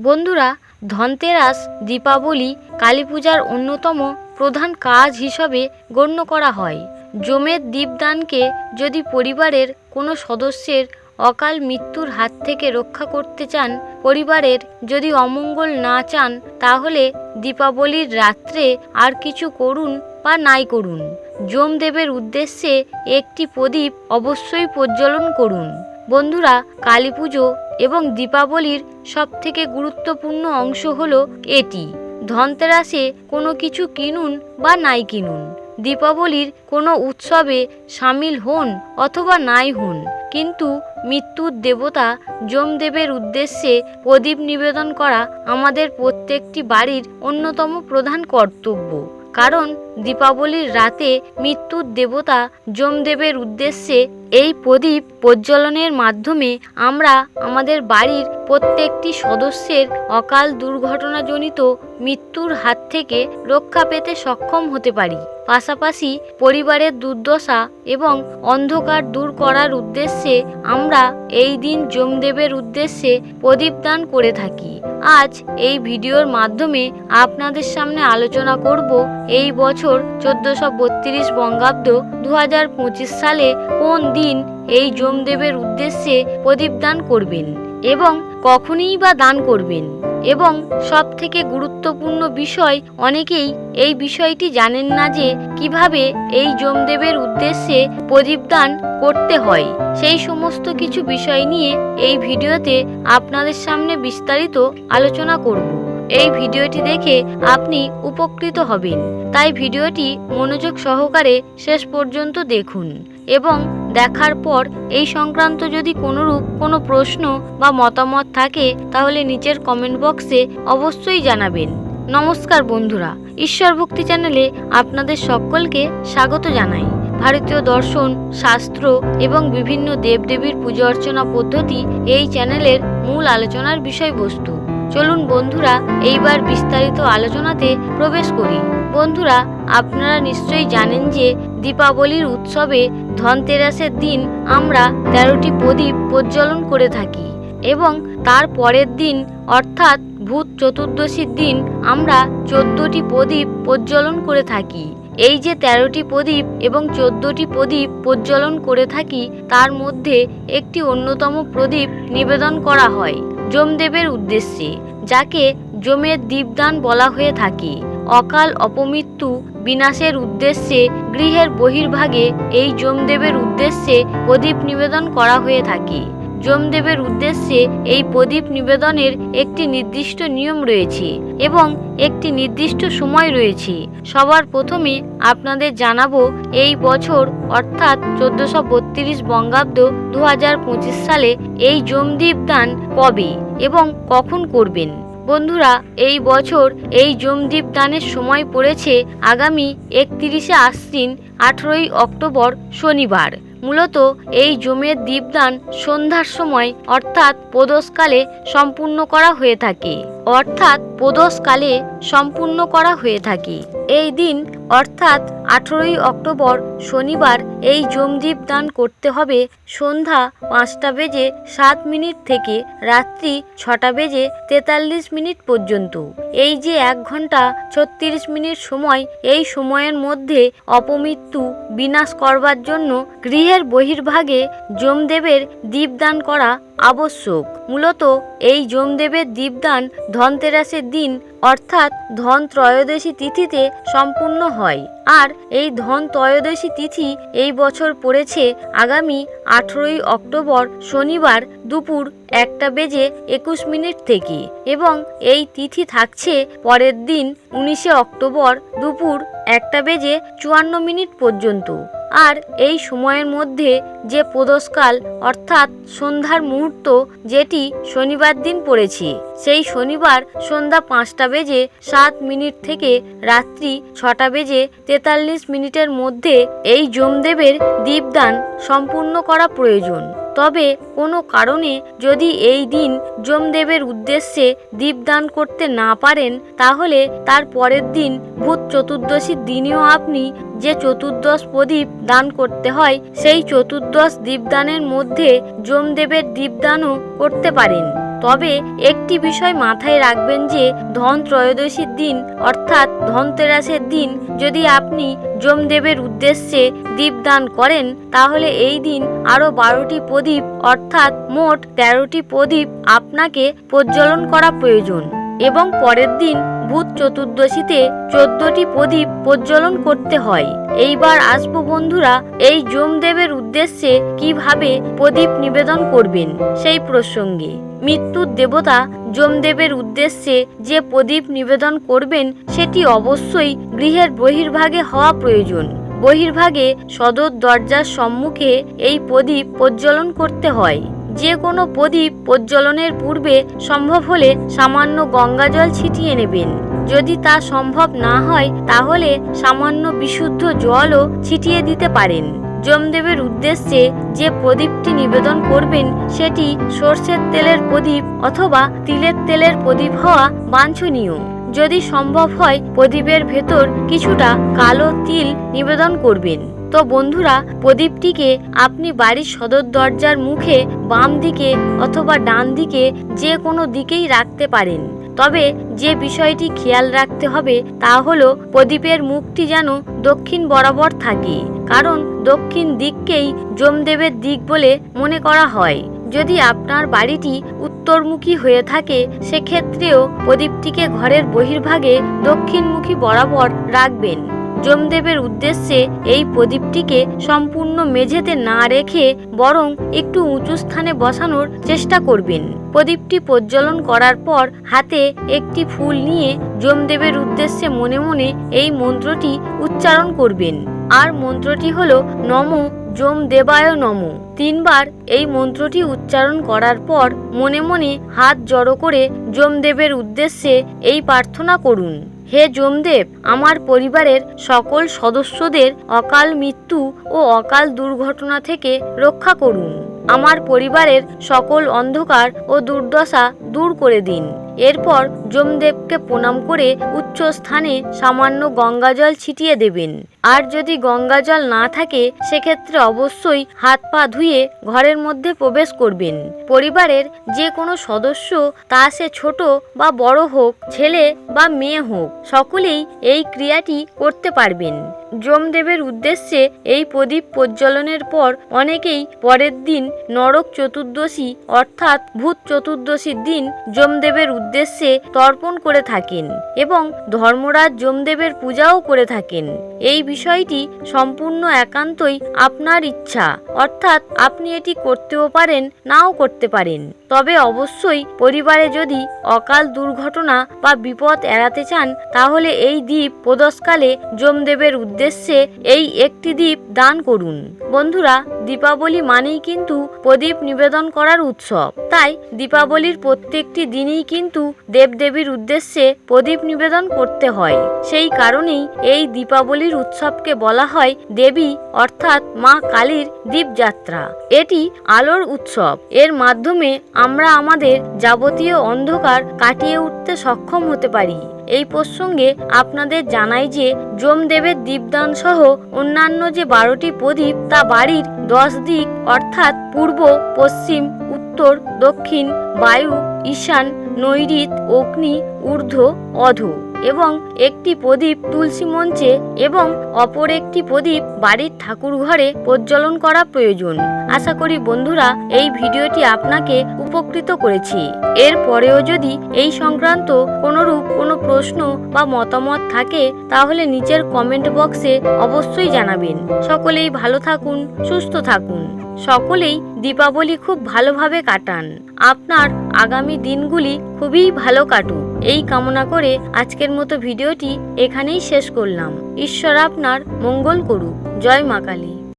বন্ধুরা, ধনতেরাস দীপাবলি কালী পূজার অন্যতম প্রধান কাজ হিসাবে গণ্য করা হয়। জমের দীপদানকে যদি পরিবারের কোনো সদস্যের অকাল মৃত্যুর হাত থেকে রক্ষা করতে চান, পরিবারের যদি অমঙ্গল না চান, তাহলে দীপাবলির রাত্রে আর কিছু করুন বা নাই করুন। যমদেবের উদ্দেশ্যে একটি প্রদীপ অবশ্যই প্রজ্বলন করুন। বন্ধুরা কালী পুজো এবং দীপাবলির সবথেকে গুরুত্বপূর্ণ অংশ হলো এটি। ধনতেরাসে কোনো কিছু কিনুন বা নাই কিনুন। দীপাবলির কোনো উৎসবে সামিল হন অথবা নাই হন। কিন্তু মৃত্যুর দেবতা যমদেবের উদ্দেশ্যে প্রদীপ নিবেদন করা আমাদের প্রত্যেকটি বাড়ির অন্যতম প্রধান কর্তব্য। কারণ দীপাবলির রাতে মৃত্যুর দেবতা যমদেবের উদ্দেশ্যে এই প্রদীপ প্রজ্বলনের মাধ্যমে আমরা আমাদের বাড়ির প্রত্যেকটি সদস্যের অকাল দুর্ঘটনাজনিত মৃত্যুর হাত থেকে রক্ষা পেতে সক্ষম হতে পারি। পাশাপাশি পরিবারের দুর্দশা এবং অন্ধকার দূর করার উদ্দেশ্যে আমরা এই দিন যমদেবের উদ্দেশ্যে প্রদীপ দান করে থাকি। আজ এই ভিডিওর মাধ্যমে আপনাদের সামনে আলোচনা করব এই বছর চোদ্দশো বত্রিশ বঙ্গাব্দ দু হাজার পঁচিশ সালে কোন দিন এই যমদেবের উদ্দেশ্যে প্রদীপ দান করবেন এবং কখনই বা দান করবেন? এবং সব থেকে গুরুত্বপূর্ণ বিষয় অনেকেই এই বিষয়টি জানেন না যে কীভাবে এই যমদেবের উদ্দেশ্যে প্রদীপ দান করতে হয়। সেই সমস্ত কিছু বিষয় নিয়ে এই ভিডিওতে আপনাদের সামনে বিস্তারিত আলোচনা করব। এই ভিডিওটি দেখে আপনি উপকৃত হবেন। তাই ভিডিওটি মনোযোগ সহকারে শেষ পর্যন্ত দেখুন এবং দেখার পর এই সংক্রান্ত যদি কোনোরূপ কোনো প্রশ্ন বা মতামত থাকে, তাহলে নিচের কমেন্ট বক্সে অবশ্যই জানাবেন। নমস্কার বন্ধুরা, ঈশ্বর ভক্তি চ্যানেলে আপনাদের সকলকে স্বাগত জানাই। ভারতীয় দর্শন, শাস্ত্র এবং বিভিন্ন দেবদেবীর পূজা অর্চনা পদ্ধতি এই চ্যানেলের মূল আলোচনার বিষয়বস্তু। চলুন বন্ধুরা, এইবার বিস্তারিত আলোচনাতে প্রবেশ করি। বন্ধুরা, আপনারা নিশ্চয়ই জানেন যে দীপাবলির উৎসবে ধনতেরাসের দিন আমরা তেরোটি প্রদীপ প্রজ্বলন করে থাকি এবং তার পরের দিন, অর্থাৎ ভূত চতুর্দশীর দিন, আমরা চোদ্দটি প্রদীপ প্রজ্বলন করে থাকি। এই যে তেরোটি প্রদীপ এবং চোদ্দটি প্রদীপ প্রজ্বলন করে থাকি, তার মধ্যে একটি অন্যতম প্রদীপ নিবেদন করা হয়। যমদেবের উদ্দেশ্যে, যাকে যমের দীপদান বলা হয়ে থাকে। অকাল অপমৃত্যু বিনাশের উদ্দেশ্যে, গৃহের বহির্ভাগে এই যমদেবের উদ্দেশ্যে প্রদীপ নিবেদন করা হয়ে থাকে। যমদেবের উদ্দেশ্যে এই প্রদীপ নিবেদনের একটি নির্দিষ্ট নিয়ম রয়েছে এবং একটি নির্দিষ্ট সময় রয়েছে। সবার প্রথমে আপনাদের জানাব এই বছর, অর্থাৎ চোদ্দশো বত্রিশ বঙ্গাব্দ দু হাজার পঁচিশ সালে এই যমদীপ দান কবে এবং কখন করবেন? বন্ধুরা, এই বছর এই যমদীপ দানের সময় পড়েছে আগামী একত্রিশে আশ্বিন আঠেরোই অক্টোবর শনিবার। মূলত এই জমের দীপদান সন্ধ্যার সময়, অর্থাৎ প্রদোষকালে সম্পূর্ণ করা হয়ে থাকে। অর্থাৎ প্রদোষকালে সম্পূর্ণ করা হয়ে থাকে। এই দিন, অর্থাৎ আঠেরোই অক্টোবর শনিবার এই যমদীপ দান করতে হবে সন্ধ্যা পাঁচটা বেজে সাত মিনিট থেকে রাত্রি ছটা বেজে তেতাল্লিশ মিনিট পর্যন্ত। এই যে এক ঘণ্টা ছত্রিশ মিনিট সময়, এই সময়ের মধ্যে অপমৃত্যু বিনাশ করবার জন্য গৃহের বহির্ভাগে যমদেবের দীপদান করা আবশ্যক। মূলত এই যমদেবের দীপদান ধনতেরাসের দিন অর্থাৎ ধন ত্রয়োদশী তিথিতে সম্পূর্ণ হয়। আর এই ধন ত্রয়োদশী তিথি এই বছর পড়েছে আগামী আঠেরোই অক্টোবর শনিবার দুপুর একটা বেজে একুশ মিনিট থেকে এবং এই তিথি থাকছে পরের দিন উনিশে অক্টোবর দুপুর একটা বেজে চুয়ান্ন মিনিট পর্যন্ত। আর এই সময়ের মধ্যে যে প্রদোষকাল, অর্থাৎ সন্ধ্যার মুহূর্ত, যেটি শনিবার দিন পড়েছে, সেই শনিবার সন্ধ্যা পাঁচটা বেজে সাত মিনিট থেকে রাত্রি ছটা বেজে তেতাল্লিশ মিনিটের মধ্যে এই যমদেবের দীপদান সম্পূর্ণ করা প্রয়োজন। তবে কোনো কারণে যদি এই দিন যমদেবের উদ্দেশ্যে দীপদান করতে না পারেন, তাহলে তার পরের দিন ভূত চতুর্দশীর দিনেও আপনি যে চতুর্দশ প্রদীপ দান করতে হয়, সেই চতুর্দশ দীপদানের মধ্যে যমদেবের দীপদানও করতে পারেন। তবে একটি বিষয় মাথায় রাখবেন যে ধন ত্রয়োদশীর দিন অর্থাৎ ধনতেরাসের দিন যদি আপনি যমদেবের উদ্দেশ্যে দীপদান করেন, তাহলে এই দিন আরও বারোটি প্রদীপ অর্থাৎ মোট তেরোটি প্রদীপ আপনাকে প্রজ্বলন করা প্রয়োজন এবং পরের দিন ভূত চতুর্দশীতে চোদ্দটি প্রদীপ প্রজ্বলন করতে হয়। এইবার আসব বন্ধুরা, এই যমদেবের উদ্দেশ্যে কীভাবে প্রদীপ নিবেদন করবেন সেই প্রসঙ্গে। মৃত্যুর দেবতা যমদেবের উদ্দেশ্যে যে প্রদীপ নিবেদন করবেন, সেটি অবশ্যই গৃহের বহির্ভাগে হওয়া প্রয়োজন। বহির্ভাগে সদর দরজার সম্মুখে এই প্রদীপ প্রজ্বলন করতে হয়। যে কোনো প্রদীপ প্রজ্বলনের পূর্বে সম্ভব হলে সামান্য গঙ্গাজল ছিটিয়ে নেবেন। যদি তা সম্ভব না হয়, তাহলে সামান্য বিশুদ্ধ জলও ছিটিয়ে দিতে পারেন। যমদেবের উদ্দেশ্যে যে প্রদীপটি নিবেদন করবেন, সেটি সর্ষের তেলের প্রদীপ অথবা তিলের তেলের প্রদীপ হওয়া বাঞ্ছনীয়। যদি সম্ভব হয়, প্রদীপের ভেতর কিছুটা কালো তিল নিবেদন করবেন। তো বন্ধুরা, প্রদীপটিকে আপনি বাড়ির সদর দরজার মুখে বাম দিকে অথবা ডান দিকে যে কোনো দিকেই রাখতে পারেন। তবে যে বিষয়টি খেয়াল রাখতে হবে তা হলো প্রদীপের মুখটি যেন দক্ষিণ বরাবর থাকে, কারণ দক্ষিণ দিককেই যমদেবের দিক বলে মনে করা হয়। যদি আপনার বাড়িটি উত্তরমুখী হয়ে থাকে, সেক্ষেত্রেও প্রদীপটিকে ঘরের বহির্ভাগে দক্ষিণমুখী বরাবর রাখবেন। যমদেবের উদ্দেশ্যে এই প্রদীপটিকে সম্পূর্ণ মেঝেতে না রেখে বরং একটু উঁচু স্থানে বসানোর চেষ্টা করবেন। প্রদীপটি প্রজ্বলন করার পর হাতে একটি ফুল নিয়ে যমদেবের উদ্দেশ্যে মনে মনে এই মন্ত্রটি উচ্চারণ করবেন। আর মন্ত্রটি হল নম যম দেবায় নম। তিনবার এই মন্ত্রটি উচ্চারণ করার পর মনে মনে হাত জড়ো করে যমদেবের উদ্দেশ্যে এই প্রার্থনা করুন। হে যমদেব, আমার পরিবারের সকল সদস্যদের অকাল মৃত্যু ও অকাল দুর্ঘটনা থেকে রক্ষা করুন। আমার পরিবারের সকল অন্ধকার ও দুর্দশা দূর করে দিন। এরপর যমদেবকে প্রণাম করে উচ্চ স্থানে সামান্য গঙ্গাজল ছিটিয়ে দেবেন। আর যদি গঙ্গাজল না থাকে, সেক্ষেত্রে অবশ্যই হাত পা ধুয়ে ঘরের মধ্যে প্রবেশ করবেন। পরিবারের যে কোনো সদস্য, তা সে ছোট বা বড় হোক, ছেলে বা মেয়ে হোক, সকলেই এই ক্রিয়াটি করতে পারবেন। যমদেবের উদ্দেশ্যে এই প্রদীপ প্রজ্বলনের পর অনেকেই পরের দিন নরক চতুর্দশী অর্থাৎ ভূত চতুর্দশীর দিন যমদেবের উদ্দেশ্যে তর্পণ করে থাকেন এবং ধর্মরাজ যমদেবের পূজাও করে থাকেন। এই বিষয়টি সম্পূর্ণ একান্তই আপনার ইচ্ছা, অর্থাৎ আপনি এটি করতেও পারেন, নাও করতে পারেন। তবে অবশ্যই পরিবারে যদি অকাল দুর্ঘটনা বা বিপদ এড়াতে চান, তাহলে এই দ্বীপ প্রদোষকালে যমদেবের উদ্দেশ্যে এই একটি দ্বীপ দান করুন। বন্ধুরা দীপাবলি মানেই কিন্তু প্রদীপ নিবেদন করার উৎসব। তাই দীপাবলির প্রত্যেকটি দিনই কিন্তু দেবদেবীর উদ্দেশ্যে প্রদীপ নিবেদন করতে হয়। সেই কারণেই এই দীপাবলির উৎসবকে বলা হয় দেবী অর্থাৎ মা কালীর দীপযাত্রা। এটি আলোর উৎসব। এর মাধ্যমে আমরা আমাদের যাবতীয় অন্ধকার কাটিয়ে উঠতে সক্ষম হতে পারি। এই প্রসঙ্গে আপনাদের জানাই যে যমদেবের দীপদান সহ অন্যান্য যে বারোটি প্রদীপ তা বাড়ির দশ দিক অর্থাৎ পূর্ব পশ্চিম উত্তর দক্ষিণ বায়ু ঈশান নৈরিত অগ্নি, ঊর্ধ্ব, অধ এবং একটি প্রদীপ তুলসী মঞ্চে এবং অপর একটি প্রদীপ বাড়ির ঠাকুর ঘরে প্রজ্বলন করা প্রয়োজন। আশা করি বন্ধুরা, এই ভিডিওটি আপনাকে উপকৃত করেছি। এর পরেও যদি এই সংক্রান্ত কোনোরূপ কোনো প্রশ্ন বা মতামত থাকে, তাহলে নিচের কমেন্ট বক্সে অবশ্যই জানাবেন। সকলেই ভালো থাকুন, সুস্থ থাকুন। সকলেই দীপাবলি খুব ভালোভাবে কাটান। আপনার আগামী দিনগুলি খুবই ভালো কাটুক। এই কামনা করে আজকের মতো ভিডিওটি এখানেই শেষ করলাম। ঈশ্বর আপনার মঙ্গল করুক। জয় মা কালী।